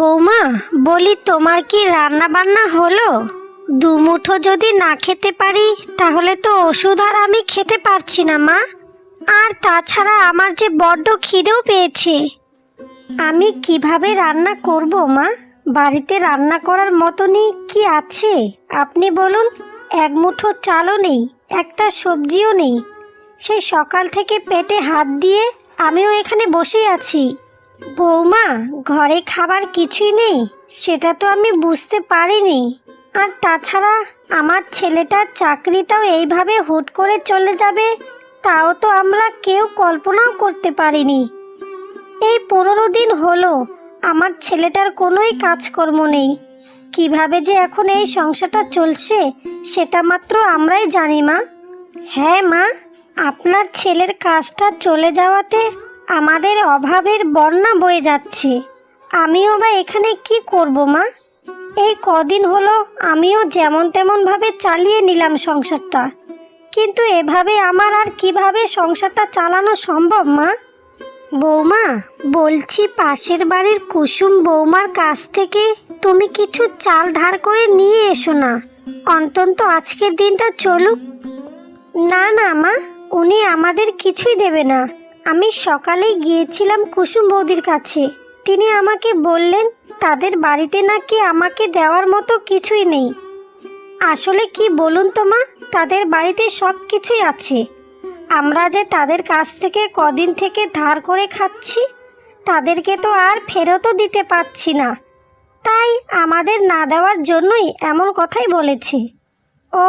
বৌমা, বলি তোমার কি রান্না বান্না হলো? দুমুঠো যদি না খেতে পারি, তাহলে তো ওষুধ আর আমি খেতে পারছি না, মা। আর তাছাড়া আমার যে বড্ড খিদেও পেয়েছে। আমি কীভাবে রান্না করব, মা? বাড়িতে রান্না করার মতনই কি আছে? আপনি বলুন, এক মুঠো চালও নেই, একটা সবজিও নেই। সেই সকাল থেকে পেটে হাত দিয়ে আমিও এখানে বসে আছি। বৌমা, ঘরে খাবার কিছুই নেই, সেটা তো আমি বুঝতে পারিনি। আর তাছাড়া আমার ছেলেটার চাকরিটাও এইভাবে হুট করে চলে যাবে, তাও তো আমরা কেউ কল্পনাও করতে পারিনি। এই পনেরো দিন হলো, আমার ছেলেটার কোনোই কাজকর্ম নেই। কীভাবে যে এখন এই সংসারটা চলছে, সেটা মাত্র আমরাই জানি মা। হ্যাঁ মা, আপনার ছেলের কাজটা চলে যাওয়াতে আমাদের অভাবের বন্যা বয়ে যাচ্ছে। আমিও বা এখানে কি করব, মা? এই কদিন হলো আমিও যেমন তেমনভাবে চালিয়ে নিলাম সংসারটা। কিন্তু এভাবে আমার আর কীভাবে সংসারটা চালানো সম্ভব, মা? বৌমা, বলছি পাশের বাড়ির কুসুম বৌমার কাছ থেকে তুমি কিছু চাল ধার করে নিয়ে এসো না। অন্তন্ত আজকের দিনটা চলুক। না না, মা, উনি আমাদের কিছুই দেবে না। আমি সকালেই গিয়েছিলাম কুসুম বৌদির কাছে। তিনি আমাকে বললেন, তাদের বাড়িতে নাকি আমাকে দেওয়ার মতো কিছুই নেই। আসলে কি বলুন তো মা, তাদের বাড়িতে সব কিছুই আছে। আমরা যে তাদের কাছ থেকে কদিন থেকে ধার করে খাচ্ছি, তাদেরকে তো আর ফেরতও দিতে পারছি না। তাই আমাদের না দেওয়ার জন্যই এমন কথাই বলেছে। ও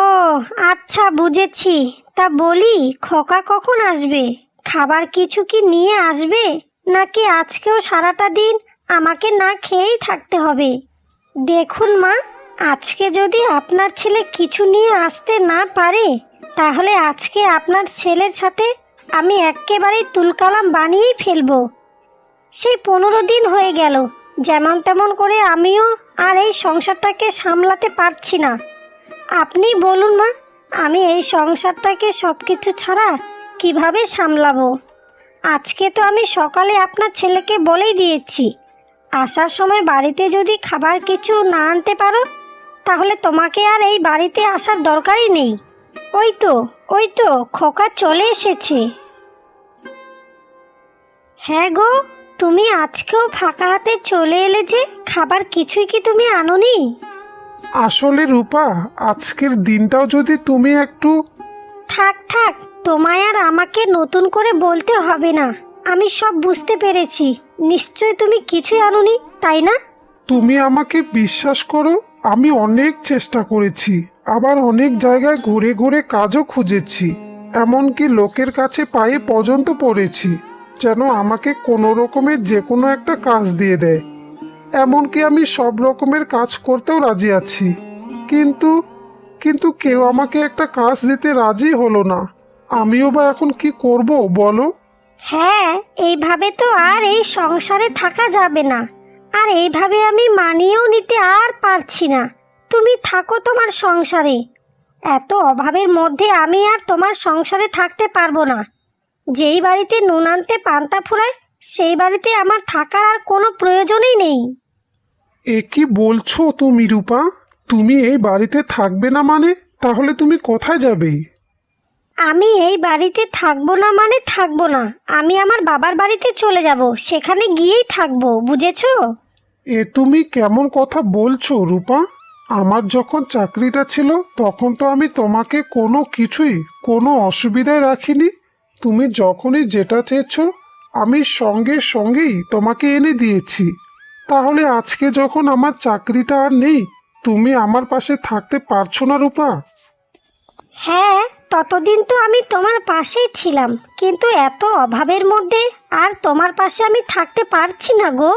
আচ্ছা বুঝেছি। তা বলি, খোকা কখন আসবে? খাবার কিছু কি নিয়ে আসবে? নাকি আজকেও সারাটা দিন আমাকে না খেয়েই থাকতে হবে? দেখুন মা, আজকে যদি আপনার ছেলে কিছু নিয়ে আসতে না পারে, তাহলে আজকে আপনার ছেলের সাথে আমি একেবারেই তুলকালাম বানিয়েই ফেলব। সেই পনেরো দিন হয়ে গেল, যেমন তেমন করে আমিও আর এই সংসারটাকে সামলাতে পারছি না। আপনি বলুন মা, আমি এই সংসারটাকে সব কিছু ছাড়া কীভাবে সামলাবো? আজকে তো আমি সকালে আপনার ছেলেকে বলেই দিয়েছি। আসার সময় বাড়িতে যদি খাবার কিছু না আনতে পারো, তাহলে তোমাকে আর এই বাড়িতে আসার দরকারই নেই। ওই তো ওই তো, খোকা চলে এসেছে। হ্যাঁ গো, তুমি আজকেও ফাঁকা হাতে চলে এলে যে খাবার কিছুই কি তুমি আনোনি? আসলে রূপা, আজকের দিনটাও যদি তুমি একটু থাক থাক, তোমায় আর আমাকে নতুন করে বলতে হবে না। আমি সব বুঝতে পেরেছি। নিশ্চয় তুমি কিছুই আনোনি, তাই না? তুমি আমাকে বিশ্বাস করো, আমি অনেক চেষ্টা করেছি, আবার অনেক জায়গায় ঘুরে ঘুরে কাজও খুঁজেছি, এমনকি লোকের কাছে পায়ে পর্যন্ত পড়েছি, যেন আমাকে কোনো রকমের যে কোনো একটা কাজ দিয়ে দেয়। এমনকি আমি সব রকমের কাজ করতেও রাজি আছি। কিন্তু কিন্তু কেউ আমাকে একটা কাজ দিতে রাজি হলো না। আমিও বা এখন কি করব বলো? হ্যাঁ এইভাবে তো আর এই সংসারে থাকা যাবে না। আর এইভাবে আমি মানিয়েও নিতে আর পারছি না। তুমি থাকো তোমার সংসারে। এত অভাবের মধ্যে আমি আর তোমার সংসারে থাকতে পারব না। যেই বাড়িতে নুন আনতে পান্তা ফুরায় সেই বাড়িতে আমার থাকার আর কোনো প্রয়োজনই নেই। এ কি বলছো তুমি রূপা? তুমি এই বাড়িতে থাকবে না মানে? তাহলে তুমি কোথায় যাবে? আমি এই বাড়িতে থাকব না মানে থাকব না। আমি আমার বাবার বাড়িতে চলে যাব। সেখানে গিয়েই থাকব বুঝেছ? এ তুমি কেমন কথা বলছো রূপা? আমার যখন চাকরিটা ছিল তখন তো আমি তোমাকে কোনো কিছুই কোনো অসুবিধায় রাখিনি। তুমি যখনই যেটা চেয়েছো আমি সঙ্গে সঙ্গেই তোমাকে এনে দিয়েছি। তাহলে আজকে যখন আমার চাকরিটা আর নেই তুমি আমার পাশে থাকতে পারছ না রূপা। হ্যাঁ ততদিন তো আমি তোমার পাশেই ছিলাম কিন্তু এত অভাবের মধ্যে আর তোমার পাশে আমি থাকতে পারছি না গো।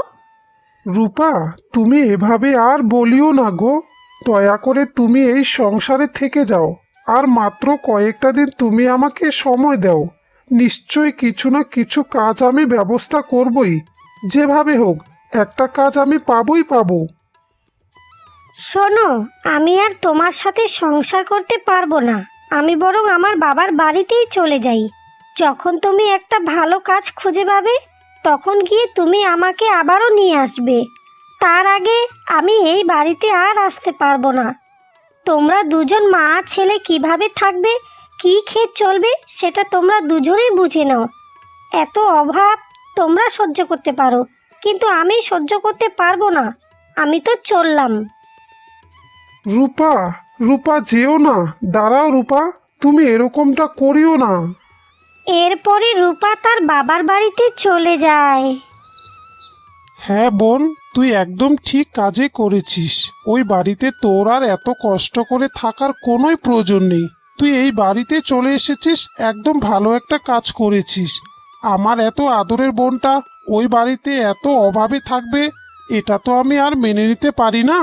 রূপা তুমি এভাবে আর বলিও না গো। দয়া করে তুমি এই সংসারে থেকে যাও আর মাত্র কয়েকটা দিন তুমি আমাকে সময় দাও। নিশ্চয় কিছু না কিছু কাজ আমি ব্যবস্থা করবই। যেভাবে হোক একটা কাজ আমি পাবই পাবো। শোনো, আমি আর তোমার সাথে সংসার করতে পারব না। আমি বরং আমার বাবার বাড়িতেই চলে যাই। যখন তুমি একটা ভালো কাজ খুঁজে পাবে, তখন গিয়ে তুমি আমাকে আবারও নিয়ে আসবে। তার আগে আমি এই বাড়িতে আর আসতে পারব না। তোমরা দুজন মা ছেলে কীভাবে থাকবে, কি খেয়ে চলবে, সেটা তোমরা দুজনেই বুঝে নাও। এত অভাব তোমরা সহ্য করতে পারো, কিন্তু আমি সহ্য করতে পারব না। আমি তো চললাম। রূপা রূপা যেও না। দাঁড়াও রূপা তুমি এরকমটা করিও না। এরপরে রূপা তার বাবার বাড়িতে চলে যায়। হ্যাঁ বোন তুই একদম ঠিক কাজে করেছিস। ওই বাড়িতে তোর আর এত কষ্ট করে থাকার কোনোই প্রয়োজন নেই। তুই এই বাড়িতে চলে এসেছিস একদম ভালো একটা কাজ করেছিস। আমার এত আদরের বোনটা ওই বাড়িতে এত অভাবে থাকবে এটা তো আমি আর মেনে নিতে পারি না।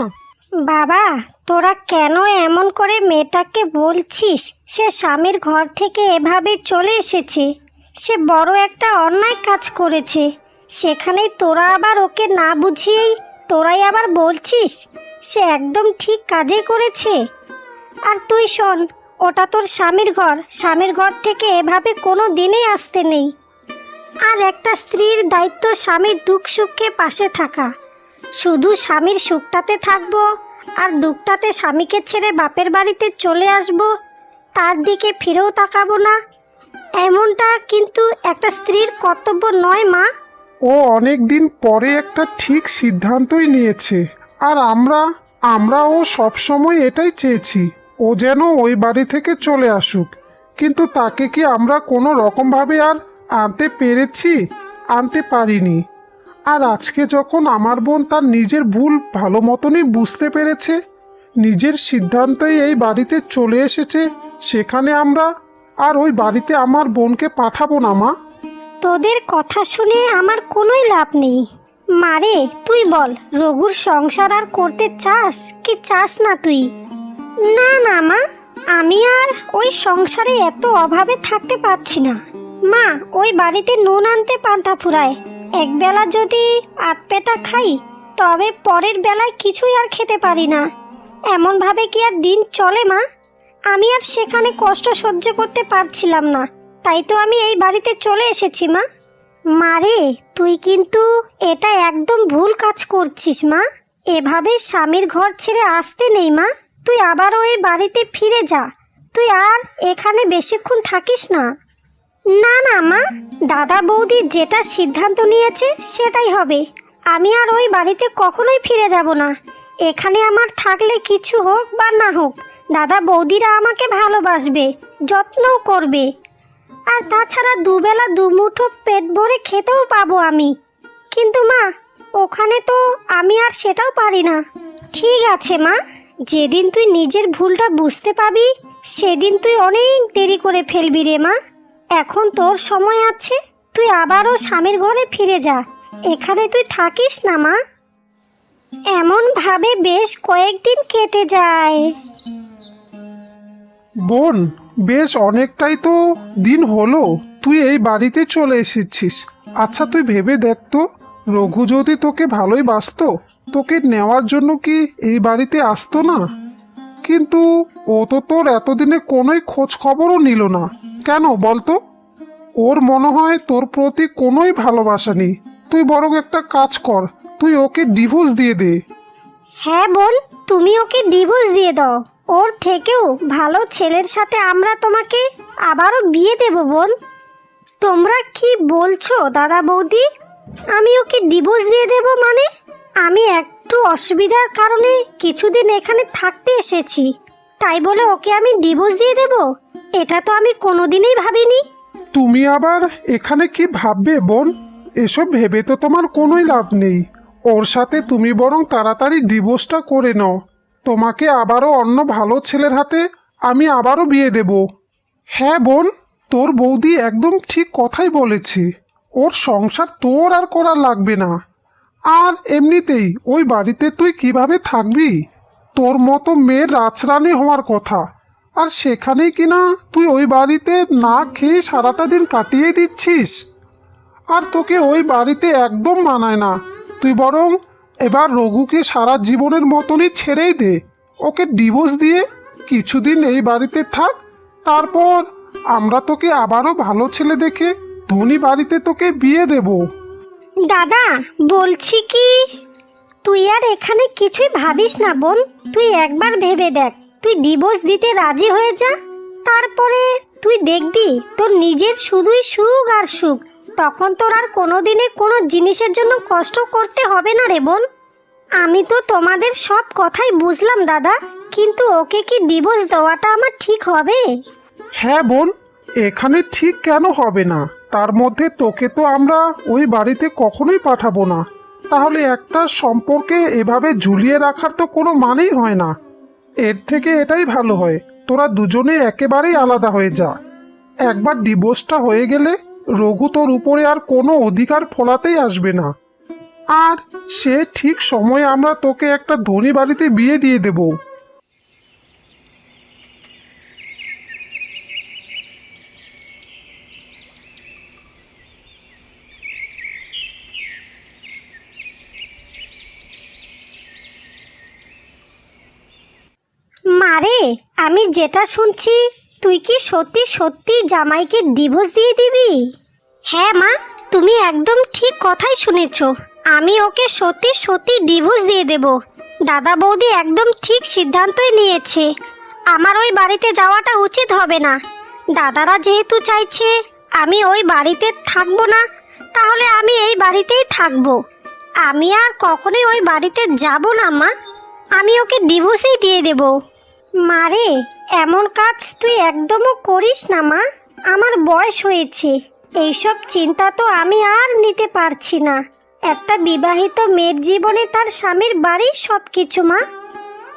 বাবা, তোরা কেন এমন করে মেয়েটাকে বলছিস? সে স্বামীর ঘর থেকে এভাবে চলে এসেছে। সে বড় একটা অন্যায় কাজ করেছে। সেখানেই তোরা আবার ওকে না বুঝিয়েই তোরাই আবার বলছিস? সে একদম ঠিক কাজে করেছে। আর তুই শোন, ওটা তোর স্বামীর ঘর। স্বামীর ঘর থেকে এভাবে কোনো দিনেই আসতে নেই। আর একটা স্ত্রীর দায়িত্ব স্বামীর দুঃখ সুখে পাশে থাকা। শুধু স্বামীর সুখটাতে থাকব আর দুঃখটাতে স্বামীকে ছেড়ে বাপের বাড়িতে চলে আসব, তার দিকে ফিরেও তাকাবো না। এমনটা কিন্তু একটা স্ত্রীর কর্তব্য নয়, মা। ও অনেক দিন পরে একটা ঠিক সিদ্ধান্তই নিয়েছে, আর আমরা আমরা ও সবসময় এটাই চেয়েছি, ও যেন ওই বাড়ি থেকে চলে আসুক। কিন্তু তাকে কি আমরা কোনো রকমভাবে আর আনতে পেরেছি? আনতে পারিনি। আর আজকে যখন আমার বোন তার নিজের ভুল ভালো মতনই বুঝতে পেরেছে, নিজের সিদ্ধান্তেই এই বাড়িতে চলে এসেছে, সেখানে আমরা আর ওই বাড়িতে আমার বোনকে পাঠাবো না, মা। তোদের কথা শুনে আমার কোনোই লাভ নেই। মারে তুই বল, রঘুর সংসার আর করতে চাস কি চাস না তুই? না না, মা, আমি আর ওই সংসারে এত অভাবে থাকতে পারছি না। মা, ওই বাড়িতে নুন আনতে পান্তা ফুরায়। একবেলা যদি আতপেটা খাই, তবে পরের বেলায় কিছুই আর খেতে পারি না। এমনভাবে কি আর দিন চলে, মা? আমি আর সেখানে কষ্ট সহ্য করতে পারছিলাম না। তাই তো আমি এই বাড়িতে চলে এসেছি, মা। মারে তুই কিন্তু এটা একদম ভুল কাজ করছিস, মা। এভাবে স্বামীর ঘর ছেড়ে আসতে নেই, মা। তুই আবার ওই বাড়িতে ফিরে যা। তুই আর এখানে বেশিক্ষণ থাকিস না। না না, মা। দাদা বৌদি যেটা সিদ্ধান্ত নিয়েছে সেটাই হবে। আমি আর ওই বাড়িতে কখনোই ফিরে যাব না। এখানে আমার থাকলে কিছু হোক বা না হোক, দাদা বৌদিরা আমাকে ভালোবাসবে, যত্নও করবে। আর তাছাড়া দুবেলা দুমুঠো পেট ভরে খেতেও পাবো আমি। কিন্তু মা, ওখানে তো আমি আর সেটাও পারি না। ঠিক আছে, মা। যেদিন তুই নিজের ভুলটা বুঝতে পাবি, সেদিন তুই অনেক দেরি করে ফেলবি রে, মা। এখন তোর সময় আছে, তুই আবারও স্বামীর ঘরে ফিরে যা। এখানে তুই থাকিস না, মা। এমন ভাবে বেশ কয়েকদিন কেটে যায়। বোন, বেশ অনেকটাই তো দিন হলো। তুই এই বাড়িতে চলে এসেছিস। আচ্ছা তুই ভেবে দেখ তো। রঘু যদি তোকে ভালোই বাসতো তোকে নেওয়ার জন্য কি এই বাড়িতে আসতো না? কিন্তু ও তো তোর এতদিনে কোনোই খোঁজ খবরও নিল না। কেন বলতো? ওর মনে হয় তোর প্রতি কোনোই ভালোবাসা নেই। তুই বরং একটা কাজ কর, তুই ওকে ডিভোর্স দিয়ে দে। হ্যাঁ বোন, তুমি ওকে ডিভোর্স দিয়ে দাও। ওর থেকেও ভালো ছেলের সাথে আমরা তোমাকে আবারও বিয়ে দেব বোন। তোমরা কি বলছো, দাদা বৌদি? আমি ওকে ডিভোর্স দিয়ে দেব মানে? আমি একটু অসুবিধার কারণে কিছুদিন এখানে থাকতে এসেছি। তাই বলে ওকে আমি ডিভোর্স দিয়ে দেব? এটা তো আমি কোনোদিনই ভাবিনি। তুমি আবার এখানে কি ভাববে, বোন? এসব ভেবে তো তোমার কোনোই লাভ নেই। ওর সাথে তুমি বরং তাড়াতাড়ি ডিভোর্সটা করে নাও। তোমাকে আবারও অন্য ভালো ছেলের হাতে আমি আবারও বিয়ে দেব। হ্যাঁ বোন, তোর বৌদি একদম ঠিক কথাই বলেছে। ওর সংসার তোর আর করার লাগবে না। আর এমনিতেই ওই বাড়িতে তুই কীভাবে থাকবি? তোর মতো মেয়ের রাজরানি হওয়ার কথা। আর সেখানে কিনা তুই ওই বাড়িতে না খেয়ে সারাটা দিন কাটিয়ে দিচ্ছিস? আর তোকে ওই বাড়িতে একদম মানায় না। তুই বরং এবার রঘুকে সারা জীবনের মতনই ছেড়েই দে। ওকে ডিভোর্স দিয়ে কিছুদিন এই বাড়িতে থাক। তারপর আমরা তোকে আবারও ভালো ছেলে দেখে ধনী বাড়িতে তোকে বিয়ে দেব। দাদা, বলছি কি? তুই আর এখানে কিছুই ভাবিস না বোন। তুই একবার ভেবে দেখ। তুই ডিভোর্স দিতে রাজি হয়ে যা, তারপরে তুই দেখবি তোর নিজের শুধুই সুখ আর সুখ। তখন তোর আর কোনো দিনে কোনো জিনিসের জন্য কষ্ট করতে হবে না রে বোন। আমি তো তোমাদের সব কথাই বুঝলাম দাদা, কিন্তু ওকে কি ডিভোর্স দেওয়াটা আমার ঠিক হবে? হ্যাঁ বোন, এখানে ঠিক কেন হবে না? তার মধ্যে তোকে তো আমরা ওই বাড়িতে কখনোই পাঠাবো না। তাহলে একটা সম্পর্কে এভাবে ঝুলিয়ে রাখার তো কোনো মানেই হয় না। এর থেকে এটাই ভালো হয়, তোরা দুজনে একেবারেই আলাদা হয়ে যা। একবার ডিভোর্সটা হয়ে গেলে রঘু তোর উপরে আর কোনো অধিকার ফলাতেই আসবে না। আর সে ঠিক সময়ে আমরা তোকে একটা ধনী বাড়িতে বিয়ে দিয়ে দেবো। মারে, আমি যেটা শুনছি, তুই কি সত্যি সত্যি জামাইকে ডিভোর্স দিয়ে দিবি? হ্যাঁ মা, তুমি একদম ঠিক কথাই শুনেছ। আমি ওকে সত্যি সত্যি ডিভোর্স দিয়ে দেব। দাদা বৌদি একদম ঠিক সিদ্ধান্তই নিয়েছে। আমার ওই বাড়িতে যাওয়াটা উচিত হবে না। দাদারা যেহেতু চাইছে, আমি ওই বাড়িতে থাকব না, তাহলে আমি এই বাড়িতেই থাকব। আমি আর কখনোই ওই বাড়িতে যাব না মা। আমি ওকে ডিভোর্সেই দিয়ে দেব। মারে এমন কাজ তুই একদমও করিস না মা। আমার বয়স হয়েছে। এইসব চিন্তা তো আমি আর নিতে পারছি না। একটা বিবাহিত মেয়ের জীবনে তার স্বামীর বাড়ি সব কিছু মা।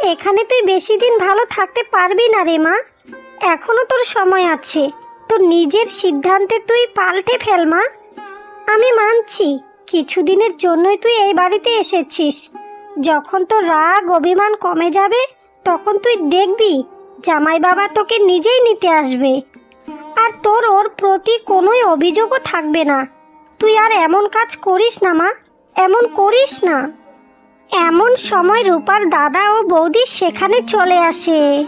এখানে তুই বেশি দিন ভালো থাকতে পারবি না রে, মা। এখনও তোর সময় আছে। তোর নিজের সিদ্ধান্তে তুই পাল্টে ফেল, মা। আমি মানছি, কিছুদিনের জন্যই তুই এই বাড়িতে এসেছিস। যখন তোর রাগ, অভিমান কমে যাবে তখন তুই দেখবি জামাই বাবা তোকে নিজেই নিতে আসবে। আর তোর ওর প্রতি কোনোই অভিযোগও থাকবে না। তুই আর এমন কাজ করিস না, মা। এমন করিস না। এমন সময় রূপার দাদা ও বৌদি সেখানে চলে আসে।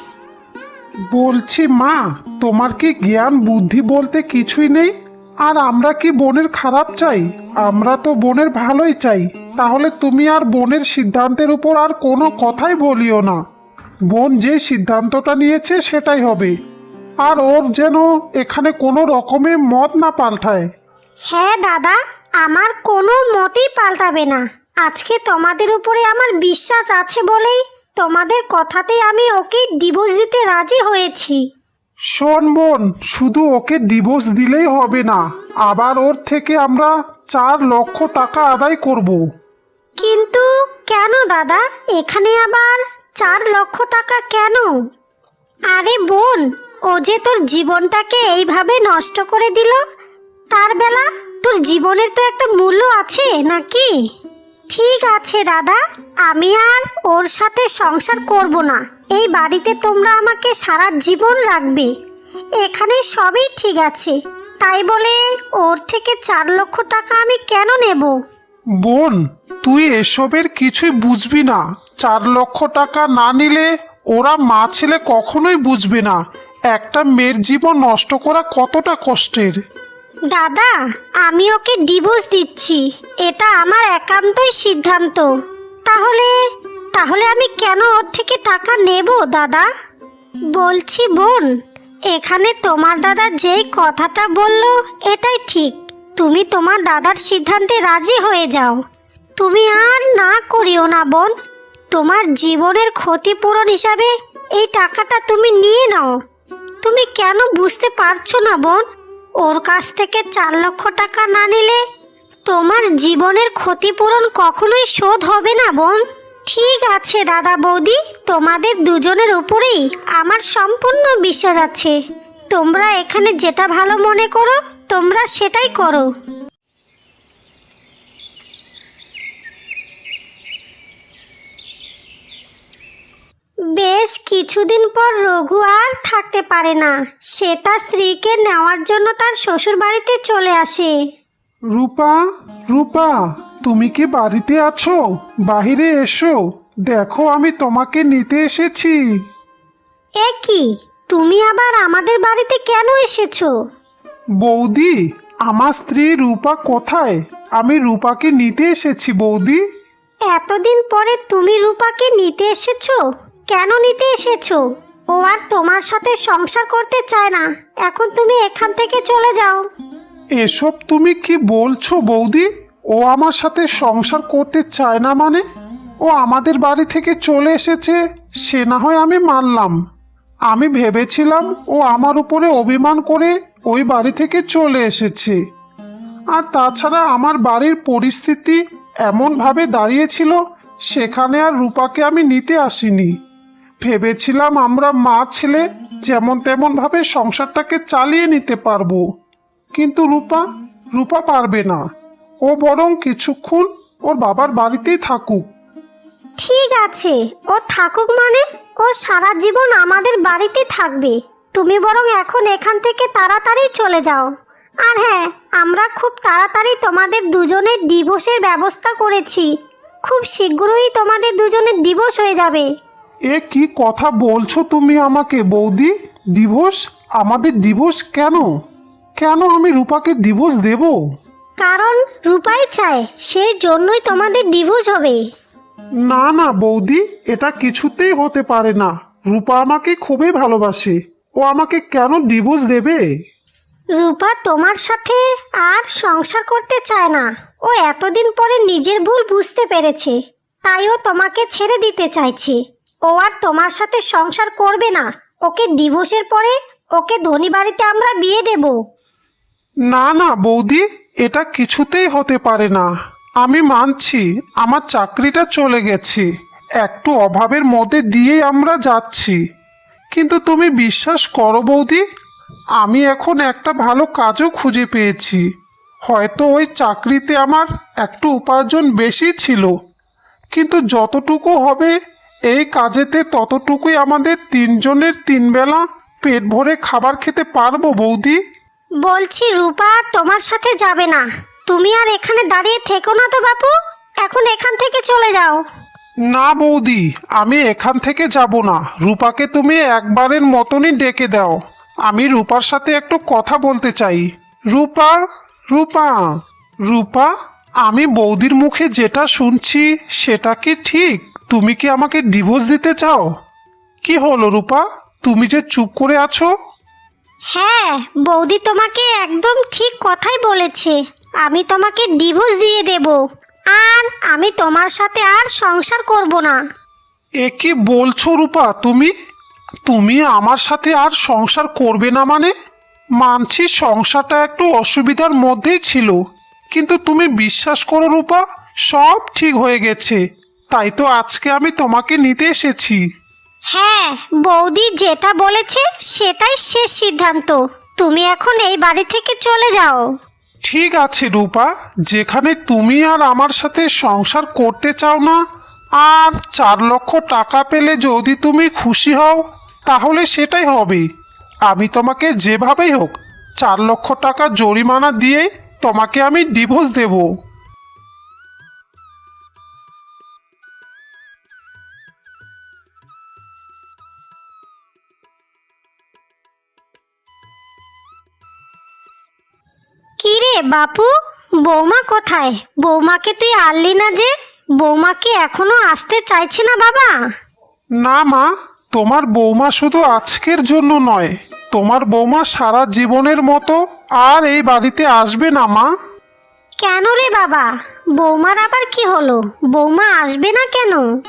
বলছি, মা, তোমার কি জ্ঞান বুদ্ধি বলতে কিছুই নেই? আর আমরা কি বোনের খারাপ চাই? আমরা তো বোনের ভালোই চাই। তাহলে তুমি আর বোনের সিদ্ধান্তের উপর আর কোনো কথাই বলিও না। বোন যে সিদ্ধান্তটা নিয়েছে সেটাই হবে। আর ওর যেন এখানে কোনো রকমে মত না পাল্টায়। হ্যাঁ দাদা আমার কোনো মতেই পাল্টাবে না। আজকে তোমাদের উপরে আমার বিশ্বাস আছে বলেই তোমাদের কথাতেই আমি ওকে ডিভোর্স দিতে রাজি হয়েছি। শোন বোন শুধু ওকে ডিভোর্স দিলেই হবে না আবার ওর থেকে আমরা চার লক্ষ টাকা আদায় করব। কিন্তু কেন দাদা? এখানে আবার চার লক্ষ টাকা কেন? আরে বোন, ও যে তোর জীবনটাকে এইভাবে নষ্ট করে দিল, তার বেলা তোর জীবনের তো একটা মূল্য আছে নাকি? ঠিক আছে দাদা, আমি আর ওর সাথে সংসার করব না। এই বাড়িতে তোমরা আমাকে সারা জীবন রাখবে। এখানে সবই ঠিক আছে। তাই বলে ওর থেকে চার লক্ষ টাকা আমি কেন নেব? বোন, তুই এসবের কিছুই বুঝবি না। চার লক্ষ টাকা না নিলে ওরা মা ছেলে কখনোই বুঝবে না। একটা মেয়ের জীবন নষ্ট করা কতটা কষ্টের। দাদা, আমি ওকে ডিভোর্স দিচ্ছি। এটা আমার একান্তই সিদ্ধান্ত। তাহলে তাহলে আমি কেন ওর থেকে টাকা নেব, দাদা? বলছি বোন, এখানে তোমার দাদা যেই কথাটা বলল, এটাই ঠিক। তুমি তোমার দাদার সিদ্ধান্তে রাজি হয়ে যাও। তুমি আর না করিও না, বোন। তোমার জীবনের ক্ষতিপূরণ হিসাবে এই টাকাটা তুমি নিয়ে নাও। তুমি কেন বুঝতে পারছ না, বোন? ওর কাছ থেকে চার লক্ষ টাকা না নিলে তোমার জীবনের ক্ষতিপূরণ কখনোই শোধ হবে না, বোন। ঠিক আছে, দাদা বৌদি, তোমাদের দুজনের উপরেই আমার সম্পূর্ণ বিশ্বাস আছে। তোমরা এখানে যেটা ভালো মনে করো তোমরা সেটাই করো। বেশ কিছুদিন পর রঘু আর থাকতে পারে না। সে তার স্ত্রীকে নেওয়ার জন্য তার শ্বশুর বাড়িতে চলে আসে। রূপা রূপা তুমি কি বাড়িতে আছো? বাহিরে এসো। দেখো আমি তোমাকে নিতে এসেছি। এ কি? তুমি আবার আমাদের বাড়িতে কেন এসেছ? বৌদি আমার স্ত্রী রূপা কোথায়? আমি রূপাকে নিতে এসেছি বৌদি। এতদিন পরে তুমি রূপাকে নিতে এসেছ? কেন নিতে এসেছ? ও আর তোমার সাথে সংসার করতে চায় না। এখন তুমি এখান থেকে চলে যাও। এসব তুমি কি বলছো বৌদি? ও আমার সাথে সংসার করতে চায় না মানে? ও আমাদের বাড়ি থেকে চলে এসেছে সে না হয় আমি মানলাম। আমি ভেবেছিলাম ও আমার উপরে অভিমান করে ওই বাড়ি থেকে চলে এসেছে। আর তাছাড়া আমার বাড়ির পরিস্থিতি এমনভাবে দাঁড়িয়েছিল, সেখানে আর রূপাকে আমি নিতে আসিনি। ভেবেছিলাম আমরা মা ছেলে যেমন তেমনভাবে সংসারটাকে চালিয়ে নিতে পারব। কিন্তু রূপা রূপা পারবে না। ও বরং কিছুক্ষণ ওর বাবার বাড়িতেই থাকুক। ঠিক আছে, ও থাকুক মানে ও সারা জীবন আমাদের বাড়িতে থাকবে। তুমি বরং এখন এখান থেকে তাড়াতাড়ি চলে যাও। আর হ্যাঁ আমরা খুব তাড়াতাড়ি তোমাদের দুজনের ডিভোর্সের ব্যবস্থা করেছি। খুব শীঘ্রই তোমাদের দুজনের ডিভোর্স হয়ে যাবে। এ কি কথা বলছো তুমি আমাকে বৌদি? ডিভোর্স? আমাদের ডিভোর্স কেন? কেন আমি রূপাকে ডিভোর্স দেব? কারণ রূপাই চায় সেই জন্যই তোমাদের ডিভোর্স হবে। না না বৌদি এটা কিছুতেই হতে পারে না। রূপা আমাকে খুবই ভালোবাসে। ও আমাকে কেন ডিভোর্স দেবে? রূপা তোমার সাথে আর সংসার করতে চায় না। ও এতদিন পরে নিজের ভুল বুঝতে পেরেছে তাই ও তোমাকে ছেড়ে দিতে চাইছে। ও আর তোমার সাথে সংসার করবে না। ওকে ডিভোর্সের পরে ওকে ধনী বাড়িতে আমরা বিয়ে দেব। না না বৌদি এটা কিছুতেই হতে পারে না। আমি মানছি আমার চাকরিটা চলে গেছে। একটু অভাবের মধ্যে দিয়েই আমরা যাচ্ছি। কিন্তু তুমি বিশ্বাস করো বৌদি, আমি এখন একটা ভালো কাজও খুঁজে পেয়েছি। হয়তো ওই চাকরিতে আমার একটু উপার্জন বেশি ছিল। কিন্তু যতটুকু হবে, এই কাজেতে ততটুকুই আমাদের তিনজনের তিনবেলা পেট ভরে খাবার খেতে পারব বৌদি। বলছি, রূপা তোমার সাথে যাবে না। তুমি আর এখানে দাঁড়িয়ে থেকো না তো বাপু, এখন এখান থেকে চলে যাও। না বৌদি, আমি এখান থেকে যাব না। রূপাকে তুমি একবারের মতনই ডেকে দাও। আমি রূপার সাথে একটু কথা বলতে চাই। রূপা রূপা রূপা, আমি বৌদির মুখে যেটা শুনছি সেটা কি ঠিক? তুমি কি আমাকে ডিভোর্স দিতে চাও? কি হলো রূপা? তুমি যে চুপ করে আছো? হ্যাঁ বৌদি তোমাকে একদম ঠিক কথাই বলেছে। আমি তোমাকে ডিভোর্স দিয়ে দেব। আর আমি তোমার সাথে আর সংসার করব না। এ কি বলছো রূপা তুমি? তুমি আমার সাথে আর সংসার করবে না মানে? মানছি সংসারটা একটু অসুবিধার মধ্যেই ছিল কিন্তু তুমি বিশ্বাস করো রূপা সব ঠিক হয়ে গেছে। তাই তো আজকে আমি তোমাকে নিতে এসেছি। হ্যাঁ বৌদি যেটা বলেছে সেটাই শেষ সিদ্ধান্ত। তুমি এখন এই বাড়ি থেকে চলে যাও। ঠিক আছে রূপা, যেখানে তুমি আর আমার সাথে সংসার করতে চাও না, আর চার লক্ষ টাকা পেলে যদি তুমি খুশি হও, তাহলে সেটাই হবে। আমি তোমাকে যেভাবেই হোক, চার লক্ষ টাকা জরিমানা দিয়ে তোমাকে আমি ডিভোর্স দেব। বাপু বৌমা কোথায়? বৌমাকে তুই আনলি না যে? বৌমা কি এখনও আসতে চাইছে না বাবা? না মা তোমার বৌমা শুধু আজকের জন্য নয়। তোমার বৌমা সারা জীবনের মতো আর এই বাড়িতে আসবে না মা। কেন রে বাবা? বৌমার আবার কি হলো? বৌমা আসবে না কেন?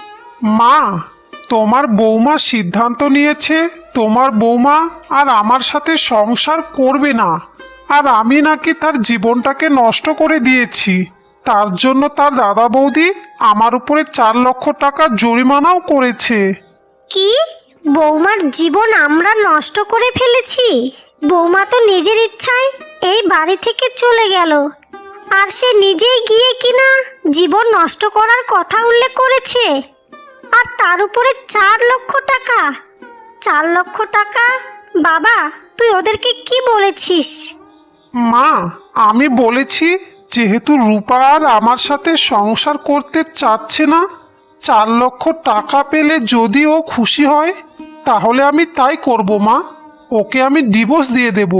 মা তোমার বৌমা সিদ্ধান্ত নিয়েছে তোমার বৌমা আর আমার সাথে সংসার করবে না। আর আমি নাকি তার জীবনটাকে নষ্ট করে দিয়েছি। তার জন্য তার দাদা বৌদি আমার উপরে চার লক্ষ টাকা জরিমানাও করেছে। কি? বৌমার জীবন আমরা নষ্ট করে ফেলেছি? বৌমা তো নিজের ইচ্ছায় এই বাড়ি থেকে চলে গেল। আর সে নিজেই গিয়ে কিনা জীবন নষ্ট করার কথা উল্লেখ করেছে। আর তার উপরে চার লক্ষ টাকা। চার লক্ষ টাকা? বাবা, তুই ওদেরকে কি বলেছিস? মা, আমি বলেছি যেহেতু রূপা আর আমার সাথে সংসার করতে চাচ্ছে না, চার লক্ষ টাকা পেলে যদি ও খুশি হয়, তাহলে আমি তাই করব মা। ওকে আমি ডিভোর্স দিয়ে দেব।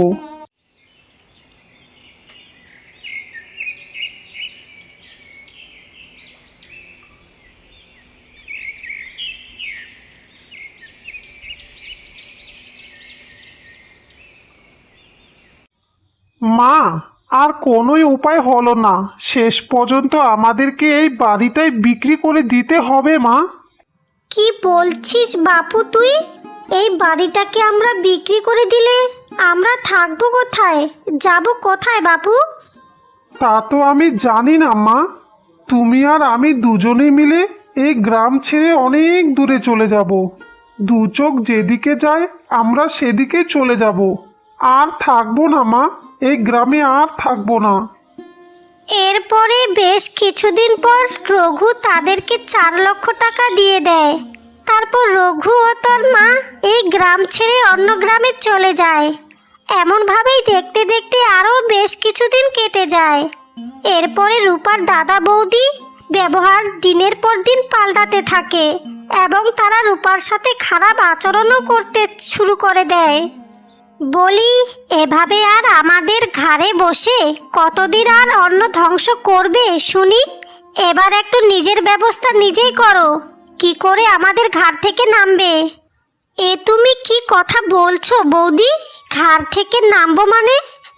মা আর কোনোই উপায় হলো না। শেষ পর্যন্ত আমাদেরকে এই বাড়িটাই বিক্রি করে দিতে হবে মা। কি বলছিস বাপু তুই? এই বাড়িটাকে আমরা বিক্রি করে দিলে আমরা থাকব কোথায়? যাব কোথায় বাপু? তা তো আমি জানি না মা। তুমি আর আমি দুজনে মিলে এই গ্রাম ছেড়ে অনেক দূরে চলে যাব। দু চোখ যেদিকে যায় আমরা সেদিকে চলে যাব। আর থাকব না, মা। এই গ্রামে আর থাকব না। এরপরে বেশ কিছুদিন পর রঘু তাদেরকে চার লক্ষ টাকা দিয়ে দেয়। তারপর রঘু ও তোর মা এই গ্রাম ছেড়ে অন্য গ্রামে চলে যায়। এমনভাবেই দেখতে দেখতে আরও বেশ কিছুদিন কেটে যায়। এরপরে রূপার দাদা বৌদি ব্যবহার দিনের পর দিন পাল্টাতে থাকে এবং তারা রূপার সাথে খারাপ আচরণও করতে শুরু করে দেয়। বলি, এভাবে আর আমাদের ঘাড়ে বসে কতদিন আর অন্ন ধ্বংস করবে শুনি? এবার একটু নিজের ব্যবস্থা নিজেই করো। কি করে আমাদের ঘাড় থেকে নামবে? এ তুমি কি কথা বলছো বৌদি? ঘাড় থেকে নামবো মানে?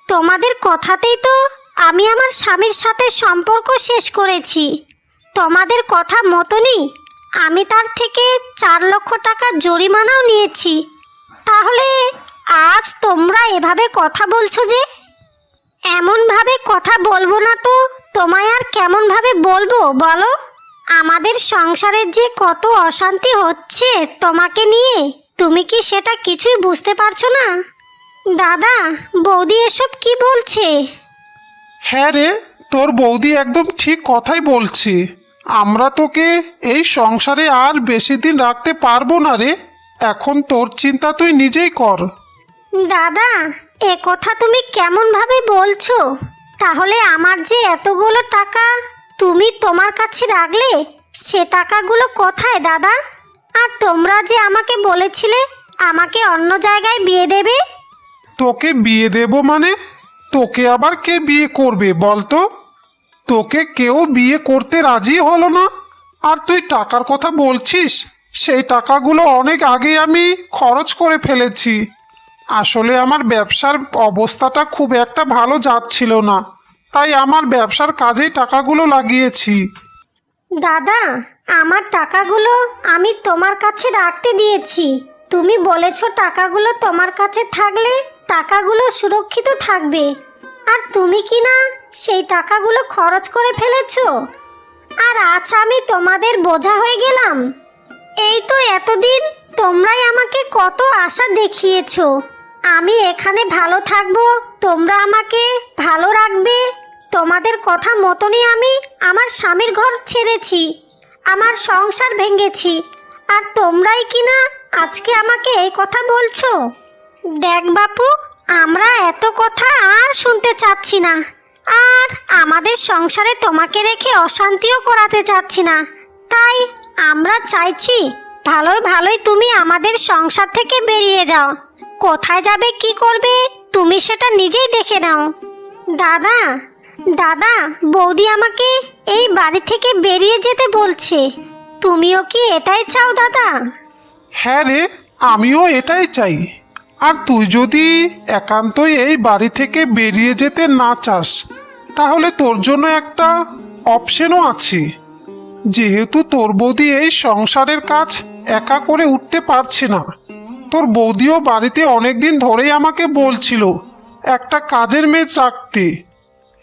তোমাদের কথাতেই তো আমি আমার স্বামীর সাথে সম্পর্ক শেষ করেছি। তোমাদের কথা মতনই আমি তার থেকে চার লক্ষ টাকা জরিমানাও নিয়েছি। তাহলে আজ তোমরা এভাবে কথা বলছো যে? এমনভাবে কথা বলব না তো। তোমায় আর কেমনভাবে বলব, বলো? আমাদের সংসারের যে কত অশান্তি হচ্ছে তোমাকে নিয়ে, তুমি কি সেটা কিছুই বুঝতে পারছ না? দাদা, বৌদি এসব কি বলছে? হ্যাঁ রে, তোর বৌদি একদম ঠিক কথাই বলছি। আমরা তোকে এই সংসারে আর বেশি দিন রাখতে পারব না রে। এখন তোর চিন্তা তুই নিজেই কর। দাদা, এ কথা তুমি কেমনভাবে বলছো? তাহলে আমার যে এতগুলো টাকা তুমি তোমার কাছে রাখলে, সে টাকাগুলো কোথায় দাদা? আর তোমরা যে আমাকে বলেছিলে, আমাকে অন্য জায়গায় বিয়ে দেবে? তোকে বিয়ে দেব মানে? তোকে আবার কে বিয়ে করবে বলতো? তোকে কেউ বিয়ে করতে রাজি হলো না? আর তুই টাকার কথা বলছিস? সেই টাকাগুলো অনেক আগে আমি খরচ করে ফেলেছি। আসলে আমার ব্যবসার অবস্থাটা খুব একটা ভালো যাচ্ছিল না। তাই আমার ব্যবসার কাজেই টাকাগুলো লাগিয়েছি। দাদা, আমার টাকাগুলো আমি তোমার কাছে রাখতে দিয়েছি। তুমি বলেছ টাকাগুলো তোমার কাছে থাকলে টাকাগুলো সুরক্ষিত থাকবে। আর তুমি কি না সেই টাকাগুলো খরচ করে ফেলেছো? আর আজ আমি তোমাদের বোঝা হয়ে গেলাম। এই তো এতদিন তোমরাই আমাকে কত আশা দেখিয়েছো। আমি এখানে ভালো থাকব, তোমরা আমাকে ভালো রাখবে। তোমাদের কথা মতনই আমি আমার স্বামীর ঘর ছেড়েছি, আমার সংসার ভেঙেছি। আর তোমরাই কি না আজকে আমাকে এই কথা বলছো? দেখ বাপু, আমরা এত কথা আর শুনতে চাচ্ছি না। আর আমাদের সংসারে তোমাকে রেখে অশান্তিও করাতে চাচ্ছি না। তাই আমরা চাইছি ভালোই ভালোই তুমি আমাদের সংসার থেকে বেরিয়ে যাও। কোথায় যাবে, কি করবে? তুমি সেটা নিজেই দেখে নাও। দাদা দাদা, বৌদি আমাকে এই বাড়ি থেকে বেরিয়ে যেতে বলছে। তুমিও কি এটাই চাও, দাদা? হ্যাঁ রে, আমিও এটাই চাই। আর তুই যদি একান্তই এই বাড়ি থেকে বেরিয়ে যেতে না চাস, তাহলে তোর জন্য একটা অপশনও আছে। যেহেতু তোর বৌদি এই সংসারের কাজ একা করে উঠতে পারছে না তোর বৌদিও বাড়িতে অনেকদিন ধরেই আমাকে বলছিল, একটা কাজের মেয়ে রাখতে।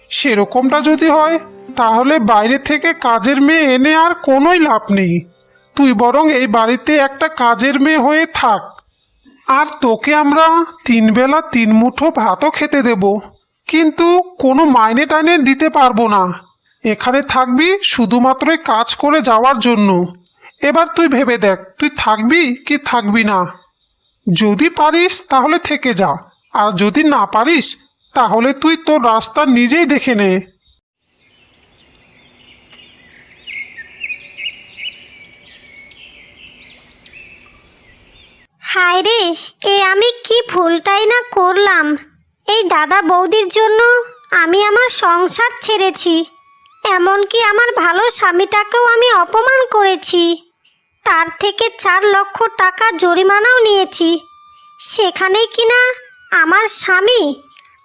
সেরকমটা যদি হয়, তাহলে বাইরে থেকে কাজের মেয়ে এনে আর কোনোই লাভ নেই। তুই বরং এই বাড়িতে একটা কাজের মেয়ে হয়ে থাক। আর তোকে আমরা তিন বেলা তিন মুঠো ভাতও খেতে দেব। কিন্তু কোনো মাইনে টাইনে দিতে পারব না। এখানে থাকবি শুধুমাত্রই কাজ করে যাওয়ার জন্য। এবার তুই ভেবে দেখ, তুই থাকবি কি থাকবি না। যদি পারিস তাহলে থেকে যা, আর যদি না পারিস, তাহলে তুই তোর রাস্তা নিজেই দেখে নে। হায় রে, এ আমি কি ভুলটাই না করলাম? এই দাদা বৌদির জন্য আমি আমার সংসার ছেড়েছি। এমনকি আমার ভালো স্বামীটাকেও আমি অপমান করেছি। তার থেকে চার লক্ষ টাকা জরিমানাও নিয়েছি। সেখানেই কিনা আমার স্বামী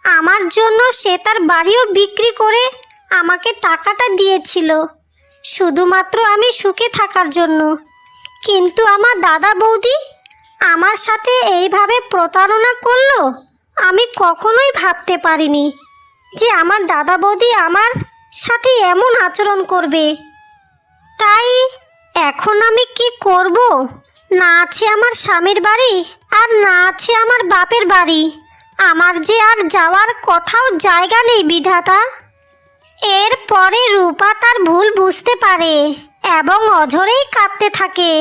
আমার জন্য সে তার বাড়িও বিক্রি করে আমাকে টাকাটা দিয়েছিল। শুধুমাত্র আমি সুখে থাকার জন্য। কিন্তু আমার দাদা বৌদি আমার সাথে এইভাবে প্রতারণা করল আমি কখনোই ভাবতে পারিনি যে আমার দাদা বৌদি আমার সাথে এমন আচরণ করবে। তাই এখন আমি কি করব? না আছে আমার স্বামীর বাড়ি আর না আছে আমার বাপের বাড়ি। আমার যে আর যাওয়ার কোথাও জায়গা নেই, বিধাতা। এর পরে রূপা তার ভুল বুঝতে পারে এবং অঝরেই কাঁদতে থাকে।